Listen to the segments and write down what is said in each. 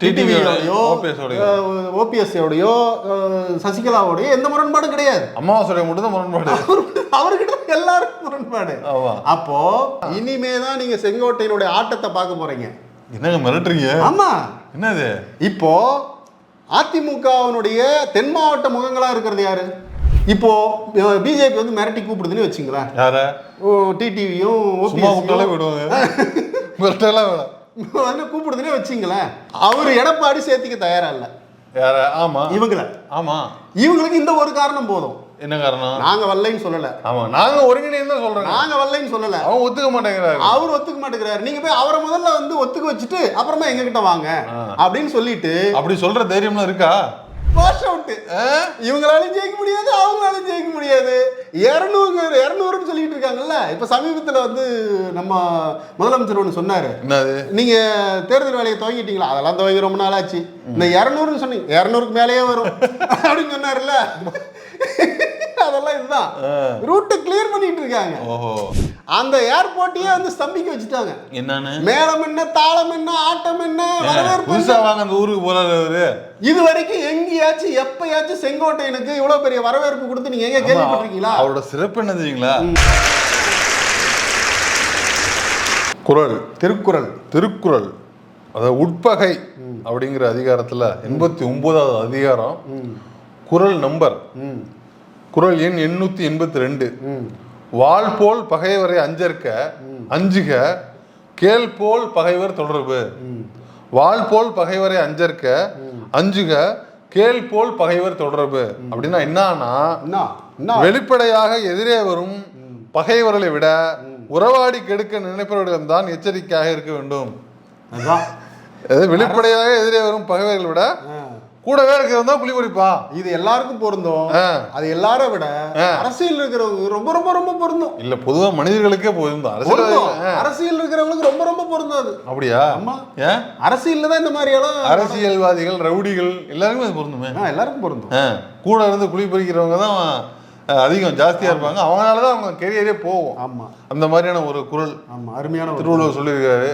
டிடிவியோடையோ. ஓபிஎஸ்ஸோடையோ சசிகலாவோடையோ எந்த முரண்பாடும் கிடையாது. அமாவாசை மட்டும் தான் முரண்பாடு அவர்கிட்ட எல்லாருக்கும் முரண்பாடு. அப்போ இனிமே தான் நீங்க செங்கோட்டையினுடைய ஆட்டத்தை பார்க்க போறீங்க. என்னங்க மிரட்டுறீங்க? ஆமா. என்னது? இப்போ அதிமுகவினுடைய தென் மாவட்ட முகங்களா இருக்கிறது யாரு? இப்போ பிஜேபி வந்து மிரட்டி கூப்பிடுதுன்னு வச்சுங்களேன். யார? டிடிவியும் விட்டாலே விடுவாங்க மிரட்டெல்லாம் வேணாம். வந்து கூப்பிடுதுன்னே வச்சுங்களேன். அவர் எடப்பாடி சேர்த்துக்க தயாரா இல்ல. யார ஆமா. இவங்கள. ஆமா. இவங்களுக்கு இந்த ஒரு காரணம் போதும். என்ன காரணம்? நாங்க வரலைன்னு சொல்லல. ஆமா நாங்க ஒருங்கிணைந்து தான் சொல்றோம். நாங்க வரலைன்னு சொல்லல. அவன் ஒத்துக்க மாட்டேங்கிறாரு. அவர் ஒத்துக்க மாட்டேங்கிறாரு. நீங்க போய் அவரை முதல்ல வந்து ஒத்துக்க வச்சுட்டு அப்புறமா எங்க கிட்ட வாங்க. அப்படின்னு சொல்லிட்டு அப்படி சொல்ற தைரியம்லாம் இருக்கா? வாஷ் அவுட் இவங்களாலையும் ஜெயிக்க முடியாது அவங்களாலையும் ஜெயிக்க முடியாது. இரநூறு இரநூறுன்னு சொல்லிட்டு இருக்காங்கல்ல? இப்ப சமீபத்துல வந்து நம்ம முதலமைச்சர் ஒன்று சொன்னாரு. என்னது? நீங்க தேர்தல் வேலையை துவங்கிட்டீங்களா? அதெல்லாம் துவங்கி ரொம்ப நாள் ஆச்சு இந்த இரநூறுன்னு சொன்னீங்க. இரநூறுக்கு மேலேயே வரும். அப்படின்னு சொன்னார்ல அதெல்லாம் இதுதான். ரூட்டை கிளியர் பண்ணிட்டு இருக்காங்க. ஓஹோ. அந்த ஏர்போர்ட்டையே வந்து ஸ்தம்பிக்க வச்சுட்டாங்க. என்னன்னு? மேளம் என்ன தாளம் என்ன ஆட்டம் என்ன வரவேற்பு? வாங்க அந்த ஊருக்கு போறாரு இது வரைக்கும் எங்கேயாச்சும் எப்பயாச்சும் செங்கோட்டையனுக்கு இவ்வளவு பெரிய வரவேற்பு கொடுத்து நீங்க எங்க கேள்விப்பட்டிருக்கீங்களா? அவரோட சிறப்பு என்ன தெரியுங்களா? குரல் திருக்குறள் திருக்குறள். அதாவது உட்பகை அப்படிங்கிற அதிகாரத்துல எண்பத்தி ஒன்பதாவது அதிகாரம் குறள் நம்பர் குறள் எண் எண்ணூத்தி எண்பத்தி ரெண்டு. வாள் போல் பகைவரை அஞ்சற்க அஞ்சுக கேள் போல் பகைவர் தொடர்பு. வாள் போல் பகைவரை அஞ்சற்க அஞ்சுக கேள் போல் பகைவர் தொடர்பு. அப்படின்னா என்னன்னா என்ன? என்ன? வெளிப்படையாக எதிரே வரும் பகைவர்களை விட உறவாடி கெடுக்க நினைப்பவர்களிடம் தான் எச்சரிக்கையாக இருக்க வேண்டும். வெளிப்படையாக எதிரே வரும் பகைவர்களை விட. கூடவே இருக்கிறவன் தான் புலி குடிப்பா இது எல்லாருக்கும் பொருந்தும். அது எல்லாரை விட. அரசியல் இருக்கிறவங்க ரொம்ப ரொம்ப ரொம்ப பொருந்தும். இல்ல பொதுவா மனிதர்களுக்கே பொருந்தும். அரசியல் அரசியல் இருக்கிறவங்களுக்கு ரொம்ப ரொம்ப பொருந்தும் அது. அப்படியா? ஆமா. அரசியல்ல தான் இந்த மாதிரி எல்லாம் அரசியல்வாதிகள் ரவுடிகள் எல்லாருக்குமே அது பொருந்துமே. ஆ, எல்லாருக்கும் பொருந்தும். கூட இருந்து குழி பறிக்கிறவங்க தான் அதிகம் ஜாஸ்தியா இருப்பாங்க. அவங்களால தான் அவங்க கெரியரே போகும். ஆமா. அந்த மாதிரியான ஒரு குரல். ஆமா அருமையான திருவள்ளுவர் சொல்லியிருக்காரு.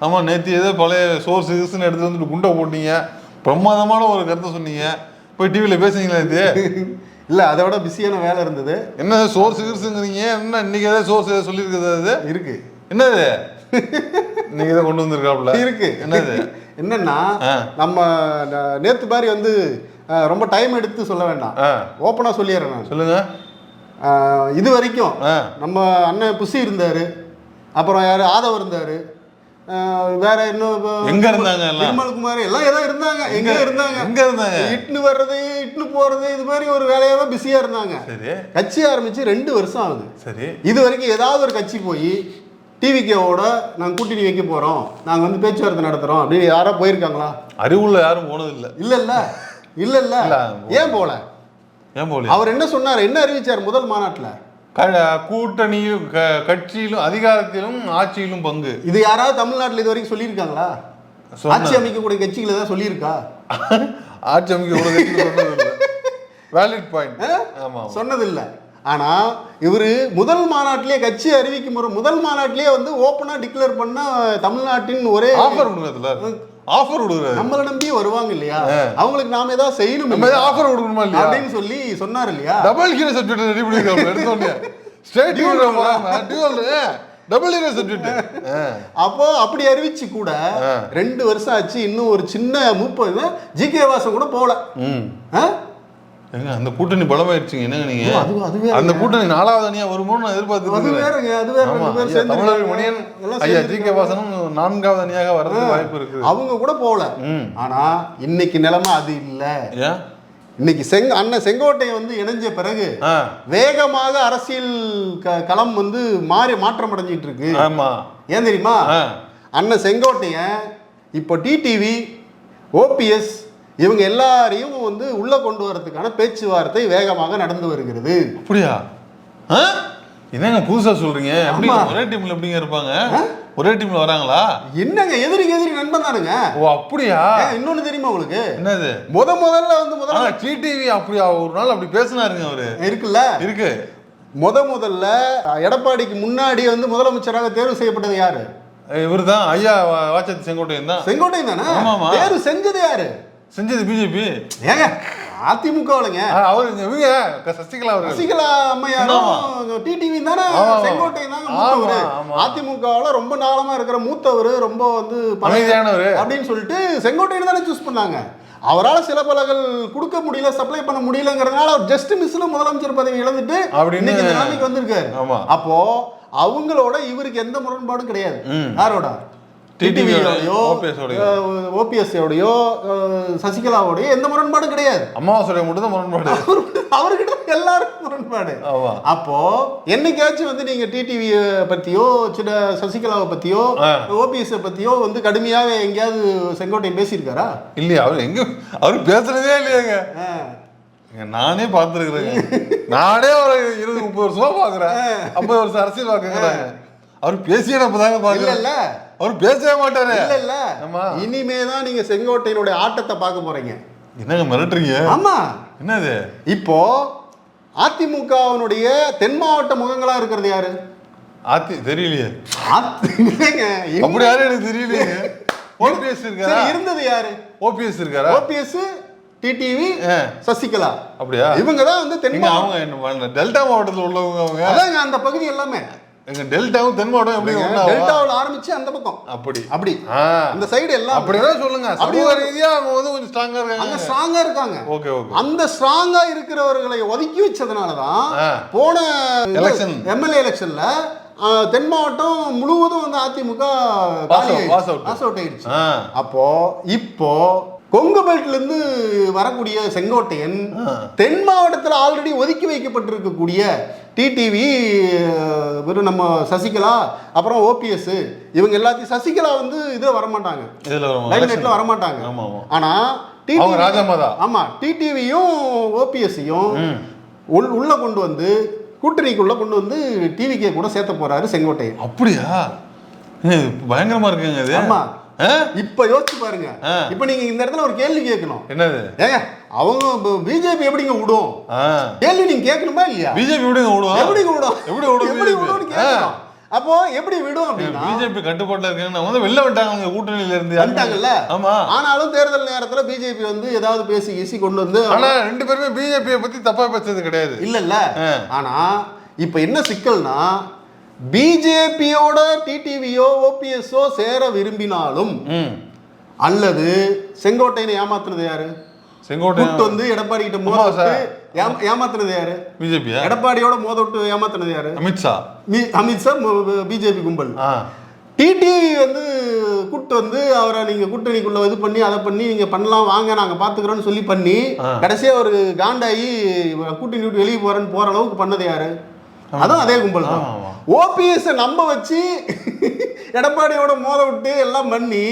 ஆமா. நேத்து ஏதோ பழைய சோர்ஸ் கிஸ்ன்னு எடுத்து வந்துட்டு குண்டை போட்டீங்க. பிரமாதமான ஒரு கருத்தை சொன்னீங்க. போய் டிவியில பேசுனீங்களா இது? இல்ல அதை விட பிஸியான வேலை இருந்தது. என்ன சோர்ஸ் கிஸ்ங்கிறீங்க என்ன இன்னைக்கு ஏதாவது சோர்ஸ் ஏதாவது சொல்லியிருக்குது அது இருக்கு. என்னது? இன்னைக்கு இதை கொண்டு வந்திருக்காப்ல இருக்கு. என்னது? என்னன்னா. நம்ம நேத்து மாதிரி வந்து ரொம்ப டைம் எடுத்து சொல்ல வேண்டாம். ஓப்பனா சொல்லிடுறேன் நான். சொல்லுங்க. இது வரைக்கும் நம்ம அண்ணன் புசி இருந்தாரு. அப்புறம் யாரு? ஆதவ் இருந்தாரு. வேற இன்னும் எங்க இருந்தாங்க எல்லாம்? நிர்மல்குமார் எல்லாம் ஏதோ இருந்தாங்க. எங்க இருந்தாங்க? எங்க இருந்தாங்க? இட்னு வர்றது இட்னு போறது இது மாதிரி ஒரு வேலையா தான் பிஸியா இருந்தாங்க. சரி. கட்சி ஆரம்பிச்சு ரெண்டு வருஷம் ஆகுது. சரி. இது வரைக்கும் ஏதாவது ஒரு கட்சி போய் டிவிக்கேவோட நாங்கள் கூட்டணி வைக்க போறோம் நாங்க வந்து பேச்சுவார்த்தை நடத்துறோம் அப்படின்னு யாரோ போயிருக்காங்களா? அறிவுள்ள யாரும் போனது இல்ல இல்ல. இல்ல இல்ல. இல்ல. ஏன் போல? ஏன் போலியா அவர் என்ன சொன்னார்? என்ன அறிவிச்சார் முதல் மாநாட்டுல? க- கூட்டணியும் க- கட்சியிலும் அதிகாரத்திலும் ஆட்சியிலும் பங்கு. இது யாராவது தமிழ்நாட்டுல இது வரைக்கும் சொல்லியிருக்காங்களா ஆட்சி அமைக்கக்கூடிய கட்சிகள் ஏதாவது சொல்லியிருக்கா? ஆட்சி அமைக்க ஒரு கட்சி சொன்னது இல்லை வேலிட் பாயிண்ட் ஆமா ஆமா. சொன்னதில்ல. ஆனா இவரு முதல் மாநாட்டிலேயே கட்சி அறிவிக்கும் முதல் மாநாட்டிலேயே வந்து ஓப்பனா டிக்ளேர் பண்ண தமிழ்நாட்டின் ஒரே ஆஃபர் கொடுக்குறதுல ஆஃபர் கொடுக்குறாரு நம்மளை நம்பி வருவாங்க இல்லையா? அவங்களுக்கு நாம ஏதாவது செய்யணும் நம்ம? ஆஃபர் கொடுக்கணுமா இல்லையா? அப்படின்னு சொல்லி சொன்னார் இல்லையா? டபுள் ஹீரோ சப்ஜெக்ட் ரெடி பண்ணிருக்காங்க எடுத்தோடனே டியூவல் டபுள் ஹீரோ சப்ஜெக்ட் அப்போ அப்படி அறிவிச்சு கூட ரெண்டு வருஷம் ஆச்சு இன்னும் ஒரு சின்ன மூப்பது ஜி கே வாசம் கூட ஆ? ஏங்க அந்த கூட்டணி பலமாயிடுச்சுங்க என்னங்க நீங்க. அந்த கூட்டணி நாலாவது அணியா வருமோன்னு நான் அது எதிர்பார்த்து வேறங்க அது வேற ஆமா. ரெண்டு பேர் ஐயா, சேர்ந்து தமிழர் மணியன் ஐயா ஜி கே வாசனும் நான்காவது அணியாக வர்றதுக்கு வாய்ப்பு இருக்கு அவங்க கூட போகல. ஆனா இன்னைக்கு நிலைமை அது இல்ல. இன்னைக்கு செங் அண்ணன் செங்கோட்டை வந்து இணைஞ்ச பிறகு வேகமாக அரசியல் களம் வந்து மாறி மாற்றம் அடைஞ்சிட்டு இருக்கு. ஆமா. ஏன் தெரியுமா? அண்ணன் செங்கோட்டையன் இப்போ டிடிவி ஓபிஎஸ் இவங்க எல்லாரையும் வந்து உள்ள கொண்டு வரதுக்கான பேச்சுவார்த்தை வேகமாக நடந்து வருகிறது. அப்படியா? என்னங்க புதுசா சொல்றீங்க? எப்படி. ஒரே டீம்ல எப்படிங்க இருப்பாங்க? ஒரே டீம்ல வராங்களா? என்னங்க எதிரிக்கு எதிரி நண்பன் தானுங்க. ஓ அப்படியா? இன்னொன்னு தெரியுமா உங்களுக்கு? என்னது? முத முதல்ல வந்து முதல்ல டிடிவி அப்படியா? ஒரு நாள் அப்படி பேசினாருங்க அவரு. இருக்குல்ல? இருக்கு. முத முதல்ல எடப்பாடிக்கு முன்னாடி வந்து முதலமைச்சராக தேர்வு செய்யப்பட்டது யாரு? இவர் தான் ஐயா வாச்சத்தி செங்கோட்டையன் தான். செங்கோட்டையன் தானே. தேர்வு செஞ்சது யாரு? செஞ்சது பிஜேபி. ஏங்க அதிமுகவுலங்க அவர் இவங்க சசிகலா அவர்கள் சசிகலா அம்மையாரும் டிடிவி தானே தாங்க ஆமா, மூத்தவர். அதிமுகவுல ரொம்ப நாளமா இருக்கிற மூத்தவர் ரொம்ப வந்து அமைதியானவரு. அப்படின்னு சொல்லிட்டு செங்கோட்டையன் தானே சூஸ் பண்ணாங்க. அவரால் சில பலகள் கொடுக்க முடியல சப்ளை பண்ண முடியலங்கிறதுனால அவர் ஜஸ்ட் மிஸ்ல முதலமைச்சர் பதவி இழந்துட்டு அப்படின்னு- இன்னைக்கு நிலைமைக்கு வந்திருக்காரு. ஆமா. அப்போ அவங்களோட இவருக்கு எந்த முரண்பாடும் கிடையாது. யாரோட? டிடிவியோடயோ OPS ஓடயோ. ஓபிஎஸ் ஓடையோ சசிகலாவோடயோ எந்த முரண்பாடும் கிடையாது. அமாவாசை மட்டும் தான் முரண்பாடு அவர்கிட்ட எல்லாருக்கும் முரண்பாடு. அப்போ என்னைக்காச்சும் வந்து நீங்க டிடிவி பத்தியோ சின்ன சசிகலாவை பத்தியோ. ஓபிஎஸ் பத்தியோ வந்து கடுமையாக எங்கேயாவது செங்கோட்டையன் பேசியிருக்காரா? இல்லையா அவர் எங்க அவர் பேசுறதே இல்லையாங்க. நானே பார்த்துருக்குறேங்க. நானே ஒரு இருபது முப்பது வருஷமா பாக்குறேன் ஐம்பது வருஷம் அரசியல் பாக்குறாங்க அவர் பேசியே நம்ம தாங்க பாக்குறேன் அவர் பேசவே மாட்டாரு. இல்ல இல்ல. இனிமே தான் நீங்க செங்கோட்டையனுடைய ஆட்டத்தை பார்க்க போறீங்க. என்னங்க மிரட்டுறீங்க? ஆமா. என்னது? இப்போ அதிமுகவினுடைய தென் மாவட்ட முகங்களா இருக்கிறது யாரு? ஆத்தி தெரியலையே. அப்படி யாரும் எனக்கு தெரியலையே. ஓபிஎஸ் இருக்காரா? இருந்தது யாரு? ஓபிஎஸ் இருக்காரா? OPS TTV. சசிகலா. அப்படியா? இவங்க தான் வந்து தென் அவங்க என்ன டெல்டா மாவட்டத்துல உள்ளவங்க அவங்க? அதாங்க அந்த பகுதி எல்லாமே. எங்க டெல்டாவும் தென் மாவட்டம் எப்படி? டெல்டாவில் ஆரம்பிச்சு அந்த பக்கம். அப்படி. அப்படி. அந்த சைடு எல்லாம் அப்படிதான் சொல்லுங்க. அப்படி சமூக ஒரு- ரீதியா அவங்க வந்து கொஞ்சம் ஸ்ட்ராங்கா அங்க இருக்காங்க ஸ்ட்ராங்கா இருக்காங்க. Okay okay. அந்த ஸ்ட்ராங்கா இருக்கிறவர்களை ஒதுக்கி வச்சதுனால தான். போன Election. எம்எல்ஏ எலெக்ஷன்ல தென் மாவட்டம் முழுவதும் வந்து அதிமுக. பாஸ் அவுட் ஆயிடுச்சு. அப்போ இப்போ கொங்கு பெல்ட்ல இருந்து வரக்கூடிய செங்கோட்டையன். தென் மாவட்டத்தில் ஆல்ரெடி ஒதுக்கி வைக்கப்பட்டிருக்கக்கூடிய டிடிவி வெறும் நம்ம சசிகலா அப்புறம் ஓபிஎஸ் இவங்க எல்லாத்தையும் சசிகலா வந்து இதுல வரமாட்டாங்க. இதுல வரமாட்டாங்க. ஆமா ஆமா. ஆனா அவங்க ராஜாமாதா. ஆமா டிடிவியும் ஓபிஎஸ்ஸையும். உள் உள்ள கொண்டு வந்து கூட்டணிக்குள்ள கொண்டு வந்து டிவிக்கே கூட சேர்த்த போறாரு செங்கோட்டையன். அப்படியா? ஏங்க, இது பயங்கரமா இருக்குங்க இது? ஆமா. ஆ? இப்ப யோசிச்சு பாருங்க. இப்ப நீங்க இந்த இடத்துல ஒரு கேள்வி கேட்கணும். என்னது? ஏங்க அவங்க பிஜேபி எப்படிங்க விடும்? கேள்வி நீங்க கேட்கணுமா இல்லையா? பிஜேபி விடுங்க விடுவா எப்படிங்க விடும்? எப்படி விடும்? எப்படி கேட்கணும். அப்போ எப்படி விடும் அப்படின்னா பிஜேபி கட்டுப்பாட்டுல இருக்காங்க வந்து வெளில வந்துட்டாங்க அவங்க கூட்டணியில இருந்து. வந்துட்டாங்கல்ல? ஆமா. ஆனாலும் தேர்தல் நேரத்துல பிஜேபி வந்து ஏதாவது பேசி கீசி கொண்டு வந்து ஆனா ரெண்டு பேருமே பிஜேபியை பத்தி தப்பா பேசுறது கிடையாது. இல்ல இல்ல. ஆனா இப்ப என்ன சிக்கல்னா பிஜேபியோட டிடிவியோ ஓபிஎஸ்ஓ சேர விரும்பினாலும் அல்லது செங்கோட்டையனை ஏமாத்துனது யாரு? செங்கோட்டை கூட்டு வந்து எடப்பாடி கிட்ட மோத ஏமாத்துனது யாரு? பிஜேபியா? எடப்பாடியோட மோத விட்டு ஏமாத்துனது யாரு? அமித்ஷா அமித்ஷா பிஜேபி கும்பல். டிடிவி வந்து கூட்டு வந்து அவரை நீங்க கூட்டணிக்குள்ள இது பண்ணி அதை பண்ணி நீங்க பண்ணலாம் வாங்க நாங்க பாத்துக்கிறோம்னு சொல்லி பண்ணி ஆ. கடைசியா ஒரு காண்டாயி கூட்டணி விட்டு வெளியே போறேன்னு போற அளவுக்கு பண்ணது யாரு? அதுவும் அதே கும்பல் தான். ஓபிஎஸ் நம்ப வச்சு எடப்பாடியோட மோத விட்டு எல்லாம் பண்ணி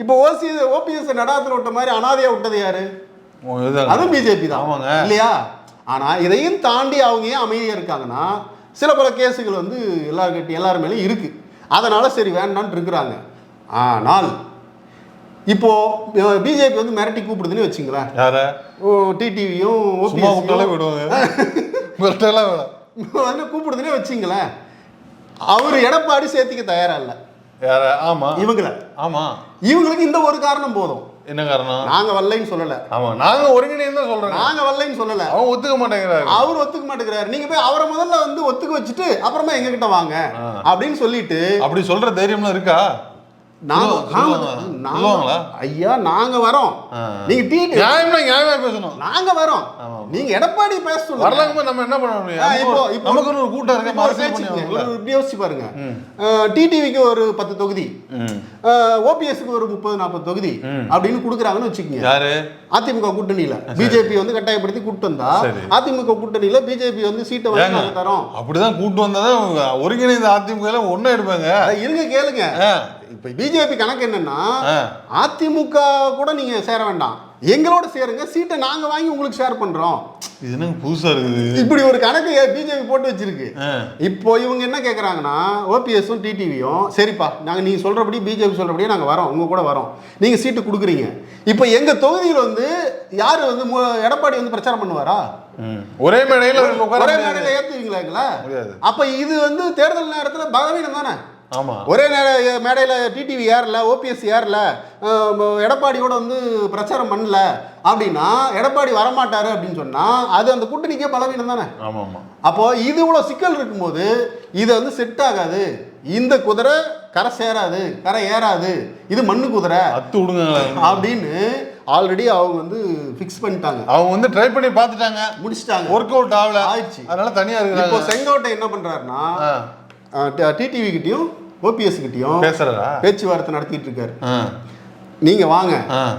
இப்போ ஓசி ஓபிஎஸ் நடாத்துல விட்ட மாதிரி அனாதையா விட்டது யாரு. அதுவும் பிஜேபி தான். ஆமாங்க. இல்லையா? ஆனா இதையும் தாண்டி அவங்க ஏன் அமைதியா இருக்காங்கன்னா சில பல கேஸுகள் வந்து எல்லாருக்கிட்ட எல்லார் மேலேயும் இருக்கு. அதனால சரி வேண்டாம்னு இருக்கிறாங்க. ஆனால் இப்போ பிஜேபி வந்து மிரட்டி கூப்பிடுதுன்னு வச்சுங்களேன். டிடிவியும் விடுவாங்க. வந்து கூப்பிடுதுன்னே வச்சுங்களேன். அவர் எடப்பாடி சேர்த்திக்க தயாரா இல்ல. யார? ஆமா. இவங்கள. ஆமா. இவங்களுக்கு இந்த ஒரு காரணம் போதும். என்ன காரணம்? நாங்க வரலைன்னு சொல்லல. ஆமா நாங்க ஒருங்கிணைந்து சொல்றோம் நாங்க வரலைன்னு சொல்லல. அவன் ஒத்துக்க மாட்டேங்கிறாரு. அவர் ஒத்துக்க மாட்டேங்கிறாரு. நீங்க போய் அவரை முதல்ல வந்து ஒத்துக்க வச்சுட்டு அப்புறமா எங்க கிட்ட வாங்க. அப்படின்னு சொல்லிட்டு அப்படி சொல்ற தைரியம்லாம் இருக்கா? நாங்க சொல்லுவாங்க. நாங்க- நாங்க- சொல்லுவாங்களா? ஐயா நாங்க வரோம். நீங்க டீ நியாயம்னா நியாயமா பேசணும். நாங்க வரோம். நீங்க எடப்பாடி பேச சொல்லுங்க. வரலாங்க நம்ம என்ன பண்ண முடியும்? ஆ, இப்போ நமக்கு- ஒரு கூட்டம் இருக்கு இப்படி யோசிச்சு பாருங்க. டிடிவிக்கு ஒரு பத்து தொகுதி. ஓபிஎஸ்க்கு ஒரு முப்பது நாற்பது தொகுதி. அப்படின்னு கொடுக்குறாங்கன்னு வச்சுக்கோங்க. யாரு? அதிமுக கூட்டணியில. பிஜேபி வந்து கட்டாயப்படுத்தி கூட்டு வந்தா. அதிமுக கூட்டணியில பிஜேபி வந்து சீட்டை? நாங்க தரோம். அப்படிதான் கூட்டு வந்தாதான் ஒருங்கிணைந்த அதிமுக ஒண்ணா எடுப்பாங்க. இருங்க கேளுங்க. இப்ப பிஜேபி கணக்கு என்னன்னா. அதிமுக கூட நீங்க சேர வேண்டாம் எங்களோட சேருங்க சீட்டை நாங்க வாங்கி உங்களுக்கு ஷேர் பண்றோம் இது என்ன புதுசா இருக்குது இப்படி ஒரு கணக்கு பிஜேபி போட்டு வச்சிருக்கு. இப்போ இவங்க என்ன கேக்குறாங்கன்னா ஓபிஎஸும் டிடிவியும் சரிப்பா நாங்க நீங்க சொல்றபடி பிஜேபி சொல்றபடியே நாங்க வரோம் உங்க கூட வரோம் நீங்க சீட்டு கொடுக்குறீங்க இப்போ எங்க தொகுதியில் வந்து யாரு வந்து எடப்பாடி வந்து பிரச்சாரம் பண்ணுவாரா. ஒரே மேடையில ஒரே. மேடையில்? முடியாது. அப்ப இது வந்து தேர்தல் நேரத்துல பலவீனம் தானே ஆமா. ஒரே நேர மேடையில் டிடிவி ஏறல ஓபிஎஸ் ஏறல எடப்பாடியோட வந்து பிரச்சாரம் பண்ணல அப்படின்னா எடப்பாடி வரமாட்டாரு அப்படின்னு சொன்னா அது அந்த கூட்டணிக்கே பலவீனம் தானே? ஆமா ஆமா. அப்போ இது இவ்வளோ சிக்கல் இருக்கும்போது இது வந்து செட் ஆகாது. இந்த குதிரை கரை சேராது கரை ஏறாது. இது மண்ணு குதிரை. அத்து விடுங்க. அப்படின்னு ஆல்ரெடி அவங்க வந்து ஃபிக்ஸ் பண்ணிட்டாங்க. அவங்க வந்து ட்ரை பண்ணி பார்த்துட்டாங்க. முடிச்சிட்டாங்க. ஒர்க் அவுட் ஆகல. ஆயிடுச்சு. அதனால தனியா இப்போ இருக்கிறாங்க செங்கோட்டை என்ன பண்றாருன்னா ஆ, டிடிவி கிட்டயும் ஓபிஎஸ் கிட்டயும் பேச்சுவார்த்தை நடத்திட்டு இருக்காரு. நீங்க வாங்க.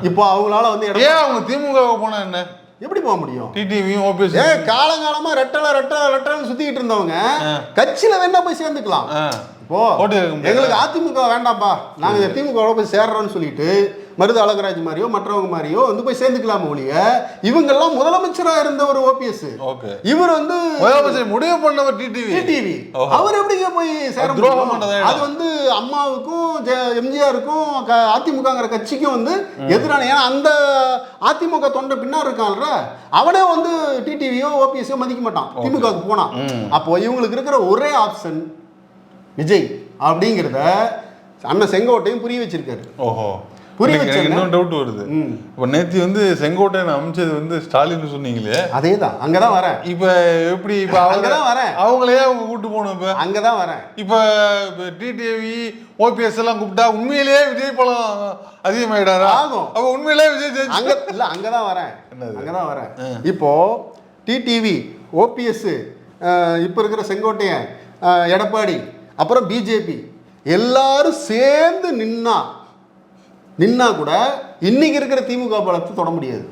இப்போ அவங்களால வந்து ஏன் அவங்க திமுக போனா என்ன? எப்படி போக முடியும்? டிடிவியும் ஓபிஎஸ் ஏ காலங்காலமா ரெட்டல ரெட்டல ரெட்டலன்னு சுத்திக்கிட்டு இருந்தவங்க கட்சியில வேணா போய் சேர்ந்துக்கலாம். முடியாது. எங்களுக்கு அதிமுக வேண்டாம்ப்பா நாங்க இந்த திமுக போய் சேர்றோம்னு சொல்லிட்டு மருது அழகராஜ் மாதிரியோ மற்றவங்க மாதிரியோ வந்து போய் சேர்ந்துக்கலாம் ஒழிய இவங்கெல்லாம் முதலமைச்சரா இருந்த ஒரு ஓபிஎஸ் இவர் வந்து முடிவு பண்ணவர் டிடிவி டிடிவி. அவர் எப்படிங்க போய் சேர அது வந்து அம்மாவுக்கும் எம்ஜிஆருக்கும் அதிமுகங்கிற கட்சிக்கும் வந்து எதிரான ஏன்னா அந்த அதிமுக தொண்டை பின்னாடி இருக்கான்ல அவனே வந்து டிடிவியோ ஓபிஎஸ்ஓ மதிக்க மாட்டான். திமுகவுக்கு போனான் அப்போ இவங்களுக்கு இருக்கிற ஒரே ஆப்ஷன் விஜய் அப்படிங்கிறத அண்ணன் செங்கோட்டையும் புரிய வச்சிருக்காரு. ஓஹோ. புரிய வச்சேங்க. இன்னொரு டவுட் வருது. இப்போ நேத்தி வந்து செங்கோட்டையன் அமைச்சது வந்து ஸ்டாலின் சொன்னீங்களே? அதே தான் அங்கே தான் வரேன். இப்ப எப்படி இப்ப அவங்க அங்கதான் வரேன். அவங்களையே அவங்க கூட்டு போகணும் இப்ப? அங்கே தான் வரேன். இப்ப டிடிவி ஓபிஎஸ் எல்லாம் கூப்பிட்டா உண்மையிலேயே விஜய் படம் அதிகமாயிடாரா? ஆகும். அப்ப உண்மையிலேயே விஜய் அங்க இல்ல அங்கே தான் வரேன்? அங்கே தான் வரேன். இப்போ டிடிவி ஓபிஎஸ் இப்போ இருக்கிற செங்கோட்டையன் எடப்பாடி அப்புறம் பிஜேபி எல்லாரும் சேர்ந்து நின்னா நின்னா கூட இன்னைக்கு இருக்கிற திமுக பலத்தை தொட முடியாது.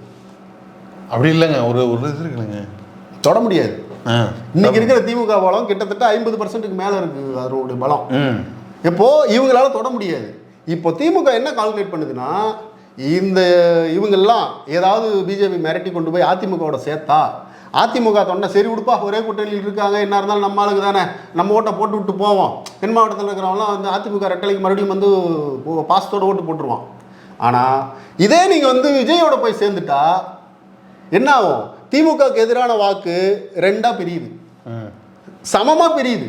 அப்படி இல்லைங்க. ஒரு ஒரு இது இருக்குங்க தொட முடியாது. இன்னைக்கு இருக்கிற திமுக பலம் கிட்டத்தட்ட ஐம்பது பர்சன்ட்டுக்கு மேல இருக்கு அதனுடைய பலம். இப்போ இவங்களால தொட முடியாது. இப்போ திமுக என்ன கால்குலேட் பண்ணுதுன்னா இந்த இவங்கெல்லாம் ஏதாவது பிஜேபி மிரட்டி கொண்டு போய் அதிமுகவோட சேர்த்தா அதிமுக தொண்டை சரி விடுப்பா ஒரே கூட்டணியில் இருக்காங்க என்ன இருந்தாலும் நம்ம ஆளுக்கு தானே. நம்ம ஓட்டை போட்டு விட்டு போவோம். தென் மாவட்டத்தில் இருக்கிறவங்களாம் வந்து அதிமுக ரெட்டலைக்கு மறுபடியும் வந்து பாசத்தோட ஓட்டு போட்டுருவான். ஆனால் இதே நீங்கள் வந்து விஜயோட போய் சேர்ந்துட்டா என்ன ஆகும்? திமுகவுக்கு எதிரான வாக்கு ரெண்டா பிரியுது. சமமாக பிரியுது.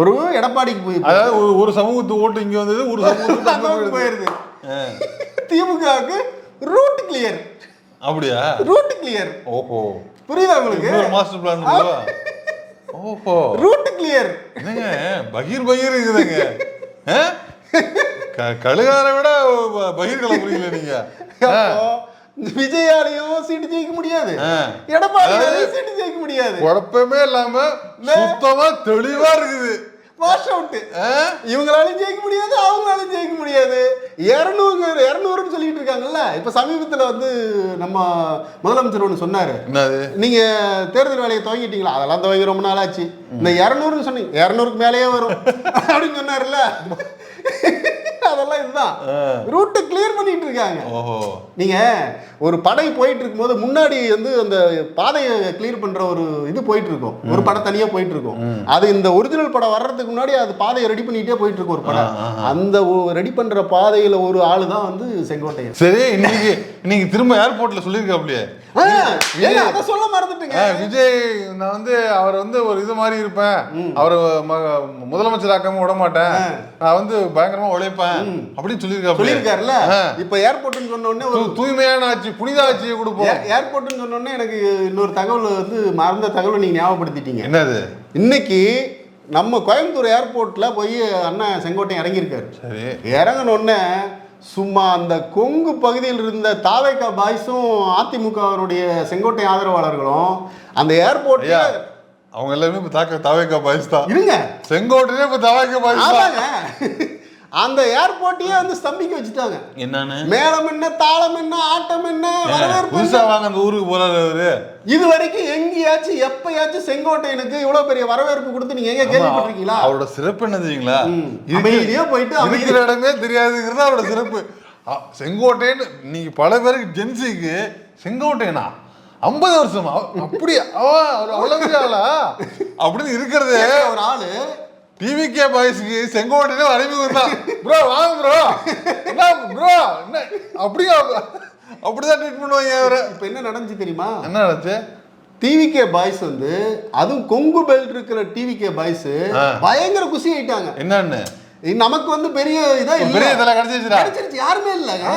ஒரு எடப்பாடிக்கு போய் அதாவது ஒரு சமூகத்து ஓட்டு இங்க வந்தது ஒரு சமூகத்து அங்க அங்க போயிடுது. போயிருது. திமுகவுக்கு ரூட் கிளியர் அப்படியா? ரூட் கிளியர் ஓஹோ. புரியுதா உங்களுக்கு? இன்னொரு மாஸ்டர் பிளான் ஓஹோ. ரூட் கிளியர் என்னங்க? பகீர் பகீர் இருக்குதுங்க. கழுகாரை விட பகீர் கிளம்புறீங்களே நீங்க. ஆ. விஜயாலையும் சீட்டு ஜெயிக்க முடியாது. எடப்பாடியாலையும் சீட்டு ஜெயிக்க முடியாது. குழப்பமே இல்லாம சுத்தமா தெளிவா இருக்குது. வாஷ் அவுட் ஆ? இவங்களாலையும் ஜெயிக்க முடியாது அவங்களாலையும் ஜெயிக்க முடியாது. இரநூறு இரநூறுன்னு சொல்லிட்டு இருக்காங்கல்ல? இப்ப சமீபத்துல வந்து நம்ம முதலமைச்சர் ஒன்று சொன்னாரு. என்னது? நீங்க தேர்தல் வேலையை துவங்கிட்டீங்களா? அதெல்லாம் துவங்கி ரொம்ப நாள் ஆச்சு இந்த இரநூறுன்னு சொன்னீங்க. இரநூறுக்கு மேலேயே வரும். அப்படின்னு சொன்னார்ல அதெல்லாம் இதுதான். ரூட்டை கிளியர் பண்ணிட்டு இருக்காங்க. ஓஹோ. நீங்க ஒரு படை போயிட்டு இருக்கும்போது முன்னாடி வந்து அந்த பாதையை கிளியர் பண்ற ஒரு இது போயிட்டு இருக்கும். ஒரு படம் தனியா போயிட்டு இருக்கும். அது இந்த ஒரிஜினல் படம் வர்றதுக்கு முன்னாடி அது பாதையை ரெடி பண்ணிட்டே போயிட்டு இருக்கும் ஒரு படம். அந்த ரெடி பண்ற பாதையில ஒரு ஆளு தான் வந்து செங்கோட்டையன். சரி இன்னைக்கு இன்னைக்கு திரும்ப ஏர்போர்ட்ல சொல்லியிருக்காப்லையே. சொல்ல மறந்துட்டுங்க. விஜய் நான் வந்து அவர் வந்து ஒரு இது மாதிரி இருப்பேன். அவர் முதலமைச்சர் ஆக்காம விட மாட்டேன் நான் வந்து பயங்கரமா உழைப்பேன். அப்படின்னு சொல்லியிருக்காப்ல சொல்லியிருக்காருல்ல. இப்ப ஏர்போர்ட்னு சொன்ன உடனே ஒரு தூய்மையான ஆட்சி புனித ஆட்சியை கொடுப்போம். ஏர்போர்ட்னு சொன்ன உடனே எனக்கு இன்னொரு தகவல் வந்து மறந்த தகவலை நீங்க ஞாபகப்படுத்திட்டீங்க. என்னது? இன்னைக்கு நம்ம கோயம்புத்தூர் ஏர்போர்ட்ல போய் அண்ணன் செங்கோட்டையன் இறங்கியிருக்காரு. சரி. இறங்கின உடனே சும்மா அந்த கொங்கு பகுதியில் இருந்த தாவேக்கா பாய்ஸும் அதிமுகவினுடைய செங்கோட்டை ஆதரவாளர்களும் அந்த ஏர்போர்ட்ல ஐயா அவங்க எல்லாருமே இப்ப தாக்க தாவேக்கா பாய்ஸ் தான். இருங்க. செங்கோட்டையே இப்ப தாவேக்கா பாய்ஸ் தான். அந்த ஏர்போர்ட்டையே வந்து ஸ்தம்பிக்க வச்சுட்டாங்க. என்னன்னு? மேளம் என்ன தாளம் என்ன ஆட்டம் என்ன புதுசா வாங்க அந்த ஊருக்கு போறாரு இது வரைக்கும் எங்கேயாச்சும் எப்பயாச்சும் செங்கோட்டையனுக்கு இவ்வளவு பெரிய வரவேற்பு கொடுத்து நீங்க எங்க கேள்விப்பட்டிருக்கீங்களா? அவரோட சிறப்பு என்ன தெரியுங்களா? அமைதியா போயிட்டு இருக்கிற இடமே தெரியாதுங்கிறது அவரோட சிறப்பு. செங்கோட்டையன் நீங்க பல பேருக்கு ஜென்சிக்கு செங்கோட்டையனா? ஐம்பது வருஷமா? அவர் அவ்வளவு அப்படின்னு இருக்கிறதே. ஒரு ஆளு டிவிகே பாய்ஸ்க்கு செங்கோட்டையனே அறிமுகம் தான் ப்ரோ வாங்க ப்ரோ என்ன ப்ரோ என்ன? அப்படியா? அப்படிதான் ட்ரீட் பண்ணுவாங்க அவரை இப்ப என்ன நடந்துச்சு தெரியுமா? என்ன நினைச்சு டிவிகே பாய்ஸ் வந்து அதுவும் கொங்கு பெல்ட் இருக்கிற டிவிகே பாய்ஸ். பயங்கர குசி ஆயிட்டாங்க. என்னன்னு? நமக்கு வந்து பெரிய இதா பெரிய தலை கிடைச்சிருச்சுடா. கிடைச்சிருச்சு யாருமே இல்லைங்க.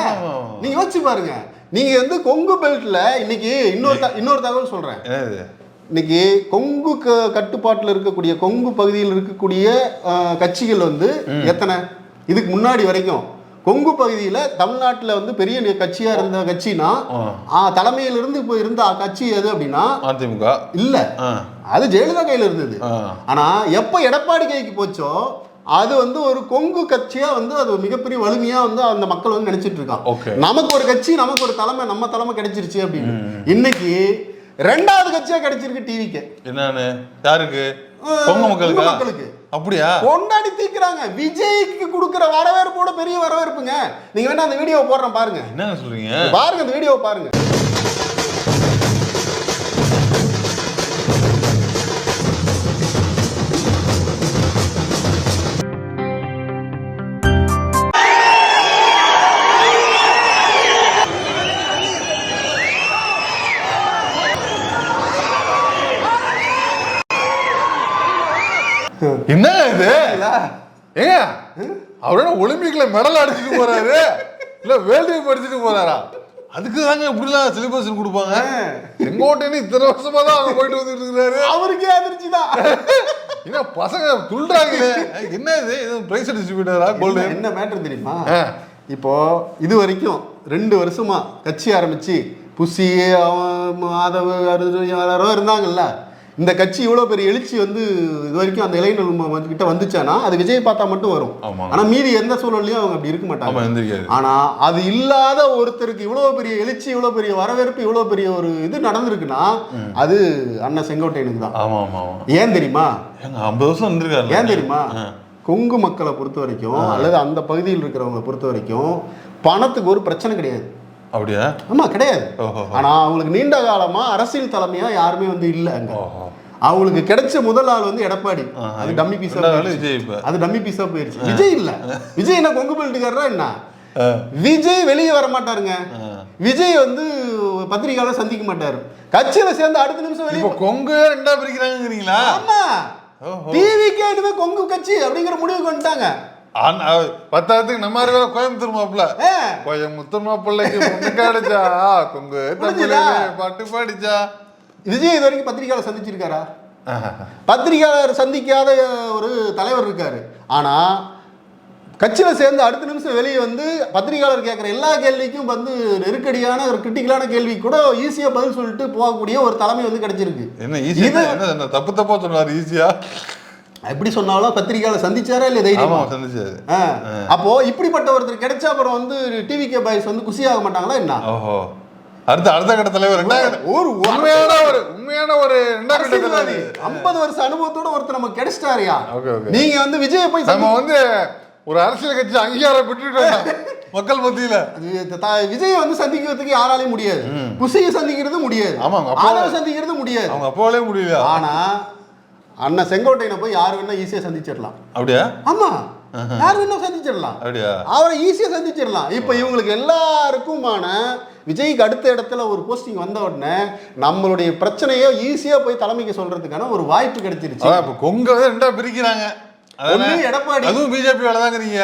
நீங்க யோசிச்சு பாருங்க. நீங்க வந்து கொங்கு பெல்ட்ல இன்னைக்கு இன்னொரு இன்னொரு தகவல் சொல்றேன். இன்னைக்கு கொங்கு க கட்டுப்பாட்டில் இருக்கக்கூடிய கொங்கு பகுதியில் இருக்கக்கூடிய கட்சிகள் வந்து எத்தனை? இதுக்கு முன்னாடி வரைக்கும் கொங்கு பகுதியில் தமிழ்நாட்டில் வந்து பெரிய நி- கட்சியா இருந்த கட்சினா தலைமையிலிருந்து இப்போ இருந்த கட்சி எது அப்படின்னா அதிமுக. இல்ல. அது ஜெயலலிதா கையில் இருந்தது. ஆனா எப்போ எடப்பாடி கைக்கு போச்சோ அது வந்து ஒரு கொங்கு கட்சியா வந்து அது மிகப்பெரிய வலிமையா வந்து அந்த மக்கள் வந்து நினைச்சிட்டு இருக்கான். நமக்கு ஒரு கட்சி நமக்கு ஒரு தலைமை நம்ம தலைமை கிடைச்சிருச்சு அப்படின்னு. இன்னைக்கு ரெண்டாவது கட்சியா கிடைச்சிருக்கு டிவிக்கு என்னன்னு? யாருக்கு? பொங்க மக்களுக்கா? மக்களுக்கு. அப்படியா? கொண்டாடி தீக்குறாங்க. விஜய்க்கு கொடுக்குற வரவேற்போட பெரிய வரவேற்புங்க. நீங்க வேணா அந்த வீடியோவை போடுறேன் பாருங்க. என்னங்க சொல்றீங்க? பாருங்க அந்த வீடியோவை பாருங்க. என்ன இது? ஏங்க? அவரோட ஒலிம்பிக்ல மெடல் அடிச்சுட்டு போறாரு. இல்ல வேர்ல்டு கப் அடிச்சுட்டு போறாரா? அதுக்கு தாங்க இப்படிலாம் சிலிபஸ் கொடுப்பாங்க. செங்கோட்டைன்னு இத்தனை வருஷமா தான் அங்க போயிட்டு வந்துட்டு இருக்கிறாரு. அவருக்கே அதிர்ச்சி தான் என்ன பசங்க துள்றாங்களே என்ன இது? இது பிரைஸ் டிஸ்ட்ரிபியூட்டரா கோல்டு என்ன- மேட்டர் தெரியுமா. இப்போ இது வரைக்கும் ரெண்டு வருஷமா கட்சி ஆரம்பிச்சு புசி அவன் மாதவ யாரோ இருந்தாங்கல்ல. இந்த கட்சி இவ்வளோ பெரிய எழுச்சி வந்து இது வரைக்கும் அந்த இளைஞர் கிட்ட வந்துச்சானா அது விஜய் பார்த்தா மட்டும் வரும். ஆனா மீதி எந்த சூழல்லையும் அவங்க அப்படி இருக்க மாட்டாங்க. ஆனா அது இல்லாத ஒருத்தருக்கு இவ்வளவு பெரிய எழுச்சி இவ்வளவு பெரிய வரவேற்பு இவ்வளவு பெரிய ஒரு இது நடந்திருக்குன்னா அது அண்ணன் செங்கோட்டையனுக்கு தான். ஆமா ஆமா ஆமா. ஏன் தெரியுமா? ஐம்பது வருஷம் இருந்திருக்காரு ஏன் தெரியுமா? கொங்கு மக்களை பொறுத்த வரைக்கும் அல்லது அந்த பகுதியில் இருக்கிறவங்களை பொறுத்த வரைக்கும் பணத்துக்கு ஒரு பிரச்சனை கிடையாது. அப்படியா? ஆமா கிடையாது. ஆனா அவங்களுக்கு நீண்ட காலமா அரசியல் தலைமையா யாருமே வந்து இல்ல அங்க. அவங்களுக்கு கிடைச்ச முதல் ஆள் வந்து எடப்பாடி. அது டம்மி பீஸா. அது டம்மி பீஸா போயிருச்சு. விஜய் இல்ல. விஜய் என்ன கொங்கு பெல்ட்டுக்காரரா என்ன. விஜய் வெளியே வர மாட்டாருங்க. விஜய் வந்து பத்திரிகையாளர் சந்திக்க மாட்டாரு. கட்சியில சேர்ந்து அடுத்த நிமிஷம் வெளியே கொங்கு ரெண்டா பிரிக்கிறாங்கிறீங்களா ஆமா. டிவிக்கே இனிமே கொங்கு கட்சி அப்படிங்கிற முடிவுக்கு வந்துட்டாங்க. பத்தாயிரத்துக்கு நம்ம வேற கோயம்புத்தூர் மாப்பிள்ள. கோயம்புத்தூர் மாப்பிள்ளைக்கு பொண்ணு கிடைச்சா கொங்கு பாட்டு பாடிச்சா. விஜய் இது வரைக்கும் பத்திரிகையாளர் சந்திச்சிருக்காரா. பத்திரிகையாளர் சந்திக்காத ஒரு தலைவர் இருக்காரு. ஆனா கட்சியில சேர்ந்து அடுத்த நிமிஷம் வெளியே வந்து பத்திரிகையாளர் கேட்குற எல்லா கேள்விக்கும் வந்து நெருக்கடியான ஒரு கிரிட்டிக்கலான கேள்வி கூட ஈஸியா பதில் சொல்லிட்டு போகக்கூடிய ஒரு தலைமை வந்து கிடைச்சிருக்கு. என்ன ஈஸியா இது- என்ன என்ன தப்பு தப்பா சொன்னாரு ஈஸியா எப்படி சொன்னாலும் பத்திரிகையாளர் சந்திச்சாரா இல்ல ஆமா தைரியமா சந்திச்சாரு. அப்போ இப்படிப்பட்ட ஒருத்தர் கிடைச்ச அப்புறம் வந்து டிவிகே பாய்ஸ் வந்து குசியாக மாட்டாங்களா என்ன? ஓஹோ. அடுத்த அடுத்த கட்ட தலைவர் ஒரு உண்மையான ஒரு உண்மையான ஒரு அரசியல்வாதி. ஐம்பது வருஷ அனுபவத்தோட ஒருத்தர் நமக்கு கிடைச்சிட்டாருயா? நீங்க வந்து விஜய போய் நம்ம வந்து ஒரு அரசியல் கட்சி அங்கீகாரம் பெற்றுட்டோம் மக்கள் மத்தியில. விஜயை வந்து சந்திக்கிறதுக்கு யாராலையும் முடியாது. புசியை சந்திக்கிறது முடியாது. ஆதவ சந்திக்கிறது முடியாது. அவங்க அப்பாவாலே முடியல ஆனா அண்ணன் செங்கோட்டையனை போய் யார் வேணா ஈஸியா சந்திச்சிடலாம். அப்படியா? ஆமா. யார் வேணா சந்திச்சிடலாம். அப்படியா? அவரை ஈஸியா சந்திச்சிடலாம். இப்போ இவங்களுக்கு எல்லாருக்குமான விஜய்க்கு அடுத்த இடத்துல ஒரு போஸ்டிங் வந்த உடனே நம்மளுடைய பிரச்சனையை ஈஸியா போய் தலைமைக்கு சொல்றதுக்கான ஒரு வாய்ப்பு கிடைச்சிருச்சு. இப்ப கொங்க ரெண்டா பிரிக்கிறாங்க. எடப்பாடி. அதுவும் பிஜேபி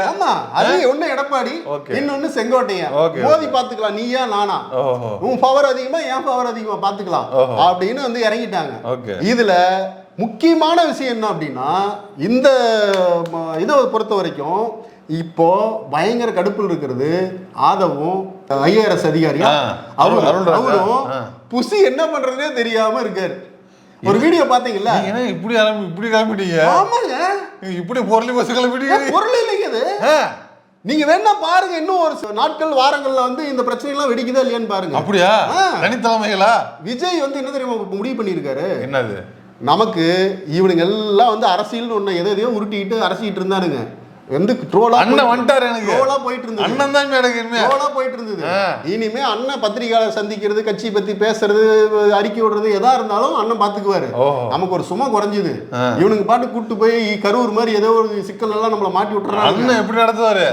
ஆமா. அது ஒண்ணு எடப்பாடி. இன்னொன்னு செங்கோட்டையன் மோதி பாத்துக்கலாம் நீயா நானா? உன் பவர் அதிகமா என் பவர் அதிகமா பாத்துக்கலாம். அப்படின்னு வந்து இறங்கிட்டாங்க. இதுல முக்கியமான விஷயம் என்ன அப்படின்னா இந்த இதை பொறுத்த வரைக்கும் இப்போ பயங்கர கடுப்பில் இருக்கிறது ஆதவும் ஐஏஎஸ் அதிகாரியா அவரும். அவரும். புசி என்ன பண்றதுனே தெரியாம இருக்காரு. ஒரு வீடியோ என்ன இப்படி கிளம்பி இப்படி கிளம்பிட்டீங்க? ஆமாங்க. இப்படி பொருளி பஸ் கிளம்பிட்டீங்க? பொருள் இல்லைங்க அது நீங்க வேணா பாருங்க இன்னும் ஒரு நாட்கள் வாரங்கள்ல வந்து இந்த பிரச்சனை எல்லாம் வெடிக்குதா இல்லையான்னு பாருங்க. அப்படியா. தனித்தலைமைகளா? விஜய் வந்து என்ன தெரியுமா முடிவு பண்ணியிருக்காரு? என்னது? நமக்கு இவனுங்க எல்லாம் வந்து அரசியல்னு ஒண்ணு எதை எதையோ உருட்டிட்டு அரசிட்டு இருந்தானுங்க. வந்து ட்ரோலா அண்ணன் வந்துட்டாரு எனக்கு. ட்ரோலா போயிட்டு இருந்தது அண்ணன் தான் எனக்கு ட்ரோலா போயிட்டு இருந்தது. இனிமே அண்ணன் பத்திரிகையாளர் சந்திக்கிறது கட்சி பத்தி பேசுறது அறிக்கை விடுறது எதா இருந்தாலும் அண்ணன் பாத்துக்குவாரு. நமக்கு ஒரு சும்மா குறைஞ்சுது. இவனுக்கு பாட்டு கூட்டு போய் கரூர் மாதிரி ஏதோ ஒரு சிக்கல் எல்லாம் நம்மள மாட்டி விட்டுறாங்க அண்ணன் எப்படி நடத்துவாரு?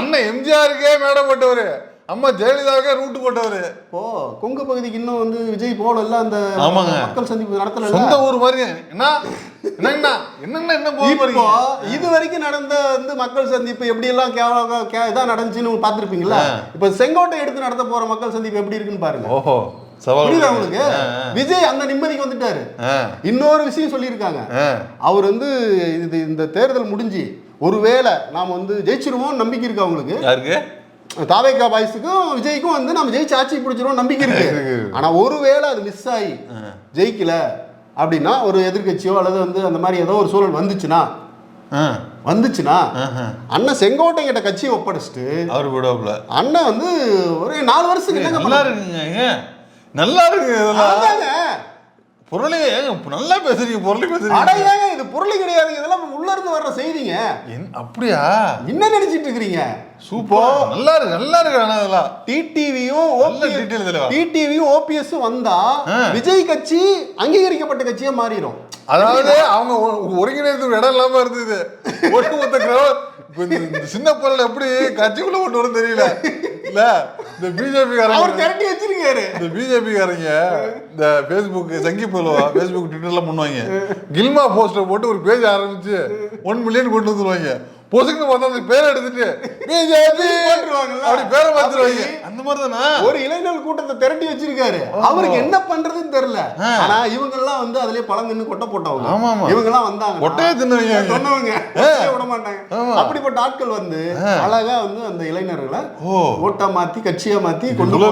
அண்ணன் எம்ஜிஆருக்கே மேடம் போட்டவரு. அம்மா ஜெயலலிதாவுக்கே ரூட்டு போட்டவரு இப்போ கொங்கு பகுதிக்கு இன்னும் வந்து விஜய் போகல அந்த ஆமாங்க. மக்கள் சந்திப்பு நடத்தல சொந்த ஊர் மாதிரி. என்ன? என்னங்கண்ணா என்ன போறீங்க இது வரைக்கும் நடந்த வந்து மக்கள் சந்திப்பு எப்படி எல்லாம் கேவல கே- இதா நடந்துச்சுன்னு பார்த்துருப்பீங்களா ஆ. இப்போ செங்கோட்டை எடுத்து நடத்த போற மக்கள் சந்திப்பு எப்படி இருக்குன்னு பாருங்க. ஓஹோ புரியுதா விஜய் அந்த நிம்மதிக்கு வந்துட்டாரு. இன்னொரு விஷயம் சொல்லியிருக்காங்க. அவர் வந்து இது இந்த தேர்தல் முடிஞ்சு ஒருவேளை நாம் வந்து ஜெயிச்சிருவோம் நம்பிக்கை இருக்கு அவங்களுக்கு தாவேக்கா பாய்ஸுக்கும் விஜய்க்கும் வந்து நம்ம ஜெயிச்சு ஆட்சி பிடிச்சிருவோம் நம்பிக்கை இருக்கு. ஆனா ஒருவேளை அது மிஸ் ஆகி ஜெயிக்கல அப்படின்னா ஒரு எதிர்க்கட்சியோ அல்லது வந்து அந்த மாதிரி ஏதோ ஒரு சூழல் வந்துச்சுன்னா வந்துச்சுன்னா. அண்ணன் செங்கோட்டை கிட்ட கட்சியை ஒப்படைச்சிட்டு அவரு விடவுல அண்ணன் வந்து ஒரு நாலு வருஷத்துக்கு நல்லா இருக்குங்க நல்லா இருக்கு. பொருளே நல்லா பேசுறீங்க பொருளை பேசுறீங்க. இது பொருள் கிடையாது இதெல்லாம் உள்ள இருந்து வர்ற செய்திங்க. அப்படியா? என்ன நினைச்சிட்டு இருக்கிறீங்க? சூப்பர் நல்லா இருக்கு நல்லா இருக்கு ஆனா இதெல்லாம். டிடிவியும். டிடிவியும் ஓபிஎஸ் வந்தா. விஜய் கட்சி அங்கீகரிக்கப்பட்ட கட்சியா மாறிடும். அதாவது அவங்க ஒருங்கிணைத்து இடம் இல்லாம இருந்தது. ஒட்டுமொத்த சின்ன பொருள் எப்படி கட்சிக்குள்ள கொண்டு வரும் தெரியல. இல்ல இந்த பிஜேபி அவர் திரட்டி வச்சிருக்காரு. இந்த பிஜேபி காரங்க இந்த ஃபேஸ்புக் சங்கி போலுவா ஃபேஸ்புக் ட்விட்டர்ல பண்ணுவாங்க. கில்மா போஸ்டர் போட்டு ஒரு பேஜ் ஆரம்பிச்சு ஒன் மில்லியன் கொண்டு வந்துருவாங்க. பொசுக்குன்னு பார்த்தா அந்த பேரை எடுத்துட்டு பிஜேபி. அப்படி பேரை அப்படி. அந்த மாதிரி தானா ஒரு இளைஞர் கூட்டத்தை திரட்டி வச்சிருக்காரு அவருக்கு என்ன பண்றதுன்னு தெரியல. ஆனா இவங்க எல்லாம் வந்து அதுலயே பழம் தின்னு கொட்டை போட்டவங்க ஆமா, ஆமா. இவங்க எல்லாம் வந்தாங்க கொட்டையே தின்னுவீங்க. சொன்னவங்க விட மாட்டாங்க. அப்படிப்பட்ட ஆட்கள் வந்து அழகா வந்து அந்த இளைஞர்களை. ஓட்டா மாத்தி கட்சியா மாத்தி கொண்டு.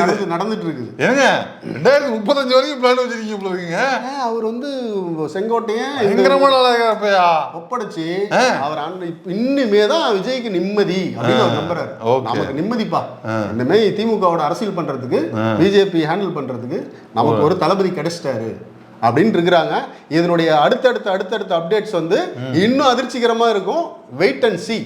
நடந்து நடந்துட்டு இருக்குது ஏங்க ரெண்டாயிரத்தி முப்பத்தஞ்சு வரைக்கும் பிளான் வச்சிருக்கீங்க அவர் வந்து செங்கோட்டையன் ஒப்படைச்சு. அவர் ஆண்டு இன்னுமே தான் விஜய்க்கு நிம்மதி அப்படின்னு அவர் நம்புறாரு. நமக்கு நிம்மதிப்பா. இனிமே திமுகவோட அரசியல் பண்றதுக்கு பிஜேபி ஹேண்டில் பண்றதுக்கு நமக்கு ஒரு தளபதி கிடைச்சிட்டாரு அப்படின்னு இருக்கிறாங்க. இதனுடைய அடுத்தடுத்த அடுத்தடுத்த அப்டேட்ஸ் வந்து இன்னும் அதிர்ச்சிகரமா இருக்கும். Wait and C